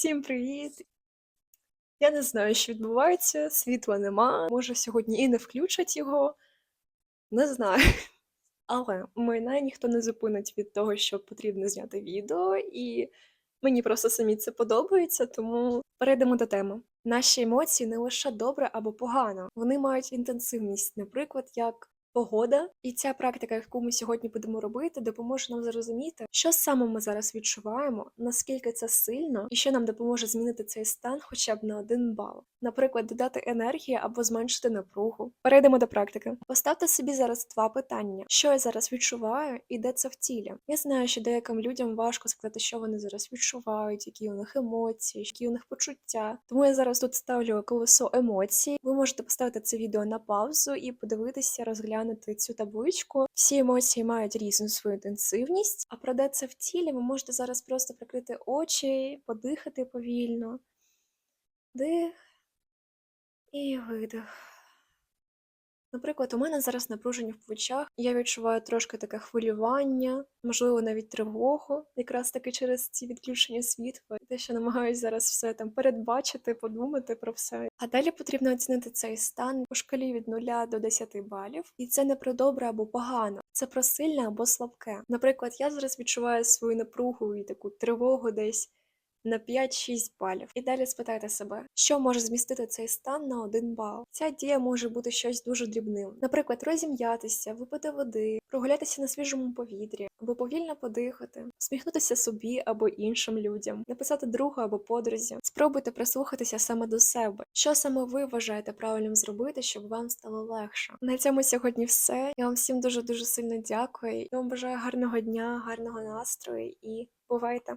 Всім привіт! Я не знаю, що відбувається, світла нема. Може, сьогодні і не включать його. Не знаю. Але мене ніхто не зупинить від того, що потрібно зняти відео, і мені просто самі це подобається, тому перейдемо до теми. Наші емоції не лише добре або погано, вони мають інтенсивність, наприклад, як погода. І ця практика, яку ми сьогодні будемо робити, допоможе нам зрозуміти, що саме ми зараз відчуваємо, наскільки це сильно, і що нам допоможе змінити цей стан хоча б на один бал. Наприклад, додати енергії або зменшити напругу. Перейдемо до практики. Поставте собі зараз два питання: що я зараз відчуваю, і де це в тілі. Я знаю, що деяким людям важко сказати, що вони зараз відчувають, які у них емоції, які у них почуття. Тому я зараз тут ставлю колесо емоцій. Ви можете поставити це відео на паузу і подивитися, розглянути цю табличку. Всі емоції мають різну свою інтенсивність, а про де це в тілі, ви можете зараз просто прикрити очі, подихати повільно. Дих і видих. Наприклад, у мене зараз напруження в плечах, я відчуваю трошки таке хвилювання, можливо, навіть тривогу, якраз таки через ці відключення світла, те, що намагаюся зараз все там передбачити, подумати про все. А далі потрібно оцінити цей стан по шкалі від 0 до 10 балів, і це не про добре або погано, це про сильне або слабке. Наприклад, я зараз відчуваю свою напругу і таку тривогу десь на 5-6 балів. І далі спитайте себе, що може змістити цей стан на 1 бал. Ця дія може бути щось дуже дрібним. Наприклад, розім'ятися, випити води, прогулятися на свіжому повітрі, або повільно подихати, сміхнутися собі або іншим людям, написати другу або подрузі. Спробуйте прислухатися саме до себе. Що саме ви вважаєте правильним зробити, щоб вам стало легше? На цьому сьогодні все. Я вам всім дуже дуже сильно дякую. Я вам бажаю гарного дня, гарного настрою і бувайте!